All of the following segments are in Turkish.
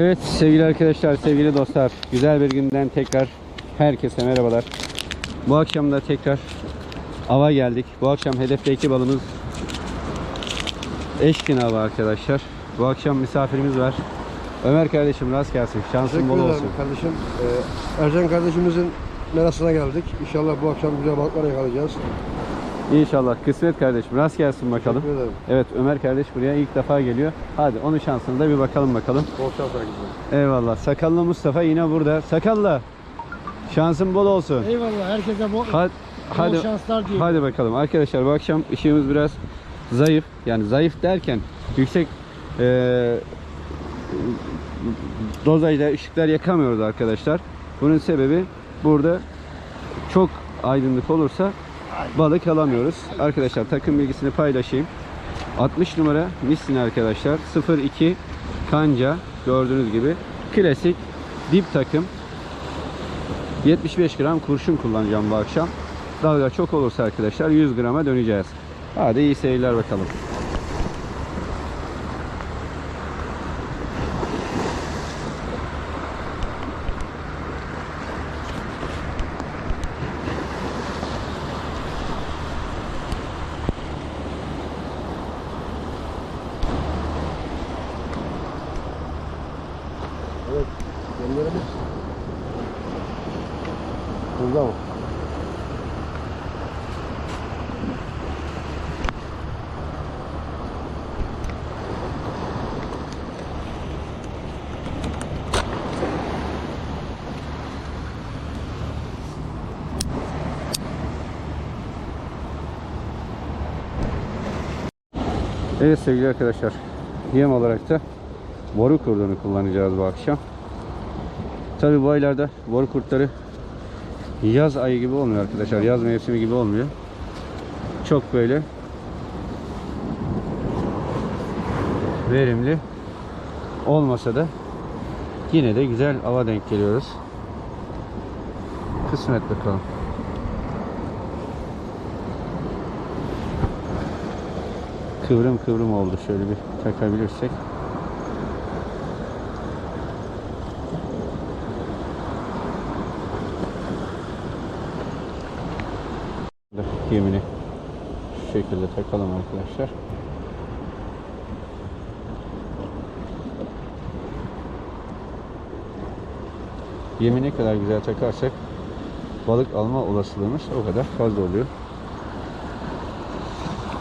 Evet sevgili arkadaşlar, sevgili dostlar. Güzel bir günden tekrar herkese merhabalar. Bu akşam da tekrar ava geldik. Bu akşam hedefteki balımız Eşkin avı arkadaşlar. Bu akşam misafirimiz var. Ömer kardeşim rast gelsin. Şansın bol olsun. kardeşim. Ee, Ercan kardeşimizin merasına geldik. İnşallah bu akşam güzel balıklar yakalayacağız. İnşallah kısmet kardeşim. Rast gelsin bakalım. Teşekkür ederim. Evet Ömer kardeş buraya ilk defa geliyor. Hadi onun şansını da bir bakalım bakalım. Bol şans herkese. Eyvallah. Sakallı Mustafa yine burada. Sakallı. Şansın bol olsun. Eyvallah herkese bol, Hadi, bol hadi, şanslar diliyorum. hadi bakalım. Arkadaşlar bu akşam ışığımız biraz zayıf. Yani zayıf derken yüksek eee dozajla ışıklar yakamıyoruz arkadaşlar. Bunun sebebi burada çok aydınlık olursa balık alamıyoruz. Arkadaşlar takım bilgisini paylaşayım. 60 numara Missin arkadaşlar. 02 kanca gördüğünüz gibi klasik dip takım 75 gram kurşun kullanacağım bu akşam. Dalga çok olursa arkadaşlar 100 grama döneceğiz. Hadi iyi seyirler bakalım. Burada mı? Evet sevgili arkadaşlar. Yem olarak da boru kurdunu kullanacağız bu akşam. Tabi bu aylarda boru kurtları yaz ayı gibi olmuyor arkadaşlar. Yaz mevsimi gibi olmuyor. Çok böyle verimli olmasa da yine de güzel ava denk geliyoruz. Kısmet bakalım. Kıvrım kıvrım oldu. Şöyle bir takabilirsek. Yemini şu şekilde takalım arkadaşlar. Yemi ne kadar güzel takarsak balık alma olasılığımız o kadar fazla oluyor.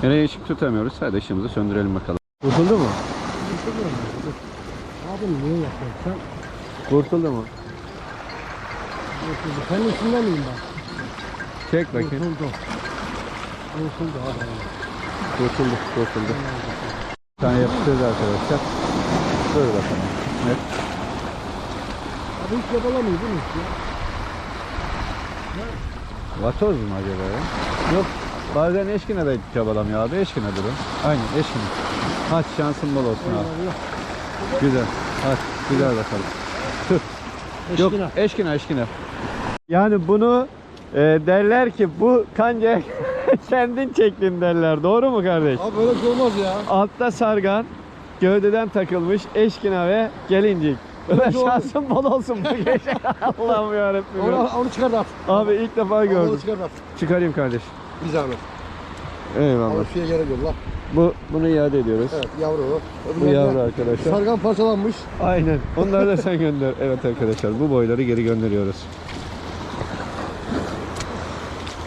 Nereye ışık tutamıyoruz. Hadi ışığımızı söndürelim bakalım. Kurtuldu mu? Abi niye yapıyorsun sen? Kurtuldu mu? Kurtuldu. Senin içinde miyim ben? Çek bakayım. Kurtuldu. Kurtuldu abi. Kurtuldu, kurtuldu. Bir tane yapıştırdı arkadaşlar. Dur bakalım. Evet. Abi hiç yapalamıyor değil mi hiç ya? Vatoz mu acaba ya? Yok. Bazen eşkine de çabalamıyor abi. Eşkine durun. Aynen eşkine. Hadi şansın bol olsun abi. Güzel. Hadi güzel bakalım. Tut. Yok Eşkine. eşkine eşkine. Yani bunu e, derler ki bu kanca kendin çektin derler. Doğru mu kardeş? Abi böyle şey olmaz ya. Altta sargan, gövdeden takılmış eşkina ve gelincik. Doğru. şansın bol olsun bu gece. Allah'ım yarabbim. Onu, onu çıkar da at. Abi ilk defa Onu gördüm. çıkar da at. Çıkarayım kardeş. Bir zahmet. Eyvallah. Ama suya gerek yok lan. Bu bunu iade ediyoruz. Evet yavru o. Bu yavru arkadaşlar. Sargan parçalanmış. Aynen. Onları da sen gönder. Evet arkadaşlar bu boyları geri gönderiyoruz.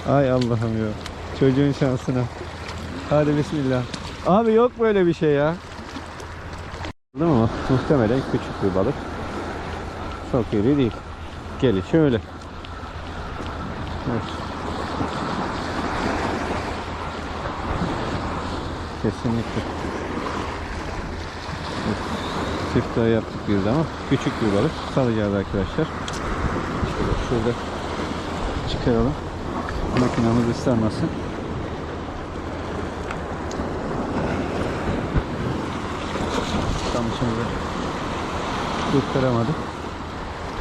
Ay Allah'ım ya. Çocuğun şansına. Hadi bismillah. Abi yok böyle bir şey ya. Değil mi? Muhtemelen küçük bir balık. Çok iri değil. Gelişi öyle. Evet. Kesinlikle. Çift daha yaptık biz ama küçük bir balık salacağız arkadaşlar. Şurada çıkaralım. Makinamız ıslanmasın. Tam şimdi kurtaramadık.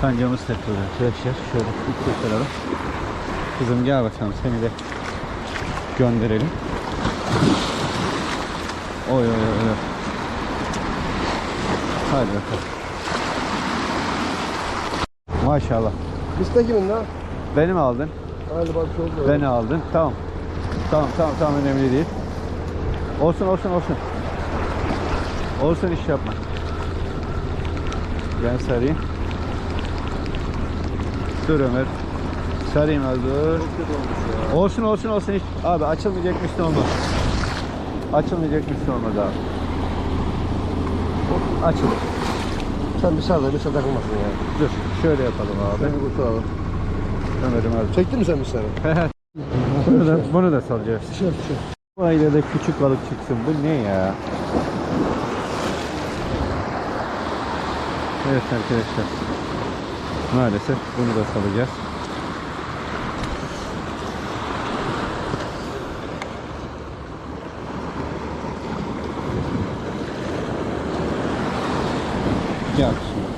Kancamız takıldı arkadaşlar. Şöyle bir kurtaralım. Kızım gel bakalım seni de gönderelim. Oy oy oy. oy. Hadi bakalım. Maşallah. Liste kimin lan? Benim aldın. Aynı bak şey oldu. Beni aldın. Tamam. Tamam tamam tamam önemli değil. Olsun olsun olsun. Olsun iş yapma. Ben sarayım. Dur Ömer. Sarayım az dur. Olsun olsun olsun hiç. Abi açılmayacak müslü olmaz. Açılmayacak müslü olmaz abi. Açıl. Sen bir sağda bir sağ takılmasın ya. Dur. Şöyle yapalım abi. Seni kurtaralım. Ömer'im az. Çektin mi sen bir seni? bunu da, bunu da salacağız. Dışarı dışarı. Bu ailede küçük balık çıksın. Bu ne ya? Evet arkadaşlar. Maalesef bunu da salacağız. Gel şimdi.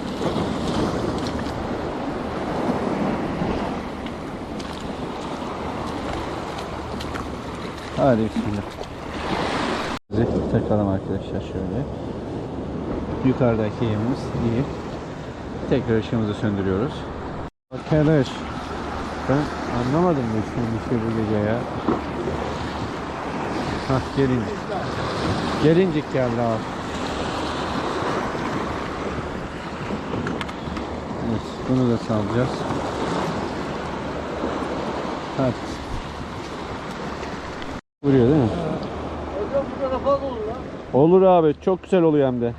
Hadi bismillah. Takalım arkadaşlar şöyle. Yukarıdaki yemimiz iyi. Tekrar ışığımızı söndürüyoruz. Arkadaş ben anlamadım bu işin işi bu gece ya. Hah gelincik. Gelincik geldi abi. Evet, bunu da salacağız. Hadi. Vuruyor değil mi? Olur abi. Çok güzel oluyor hem de.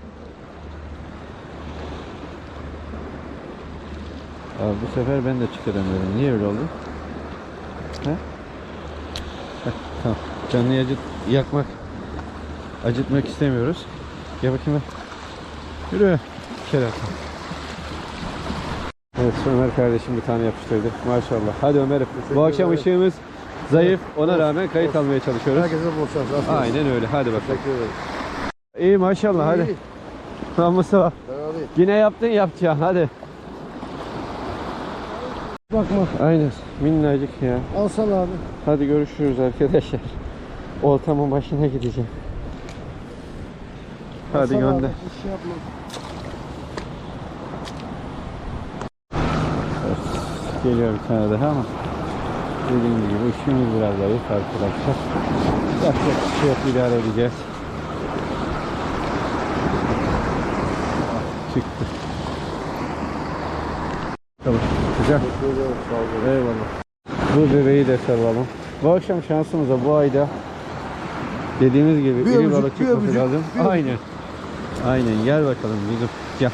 Abi bu sefer ben de çıkaramıyorum. Niye öyle oldu? He? Heh, tamam. Canlıyı acıt yakmak, acıtmak istemiyoruz. Gel bakayım ben. Yürü. Şeref. Evet Ömer kardeşim bir tane yapıştırdı. Maşallah. Hadi Ömer'im. Bu akşam ederim. ışığımız zayıf. Ona rağmen kayıt olsun. almaya çalışıyoruz. Herkese bol şans. Aynen öyle. Hadi bakalım. Teşekkür ederim. İyi maşallah hadi. Tamam Mustafa. Yine yaptın yapacaksın hadi. Bakma. Aynen minnacık ya. Alsana abi. Hadi görüşürüz arkadaşlar. Oltamın başına gideceğim. Hadi gönder. abi, şey yapma. Geliyor bir tane daha ama dediğim gibi ışığımız biraz zayıf arkadaşlar. Yapacak bir şey yok idare edeceğiz. Ah, Çıktı. Tamam. Güzel. Eyvallah. Bu bebeği de salalım. Bu akşam şansımıza bu ayda dediğimiz gibi Bir iri balık çıkması öpücük, lazım. bir öpücük. Aynen. Aynen gel bakalım bizim. Gel.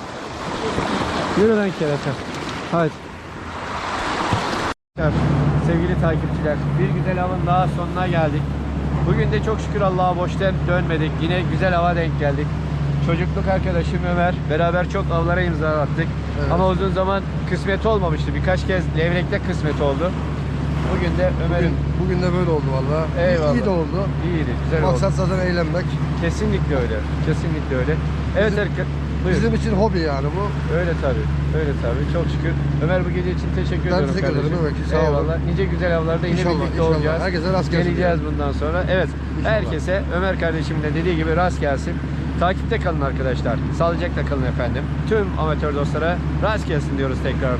Yürü lan kerata. Hadi. Sevgili takipçiler, bir güzel avın daha sonuna geldik. Bugün de çok şükür Allah'a boştan dönmedik. Yine güzel hava denk geldik. Çocukluk arkadaşım Ömer, beraber çok avlara imza attık. Evet. Ama uzun zaman kısmet olmamıştı. Birkaç kez levrekte kısmet oldu. Bugün de Ömer'in Bugün, bugün de böyle oldu valla. Eyvallah. İyi de oldu. iyiydi, güzel oldu. Maksat zaten eğlenmek. Kesinlikle öyle. Kesinlikle öyle. Evet Bizim- Erkan, buyur. Bizim için hobi yani bu. Öyle tabii. Öyle tabii. Çok şükür. Ömer bu gece için teşekkür Ben ediyorum teşekkür ederim sağ olun. Eyvallah. Nice güzel avlarda yine İnşallah, birlikte inşallah. olacağız. Herkese rast gelsin Geleceğiz bundan sonra. Evet. İnşallah. Herkese Ömer kardeşimin de dediği gibi rast gelsin. Takipte kalın arkadaşlar. Sağlıcakla kalın efendim. Tüm amatör dostlara rast gelsin diyoruz tekrar.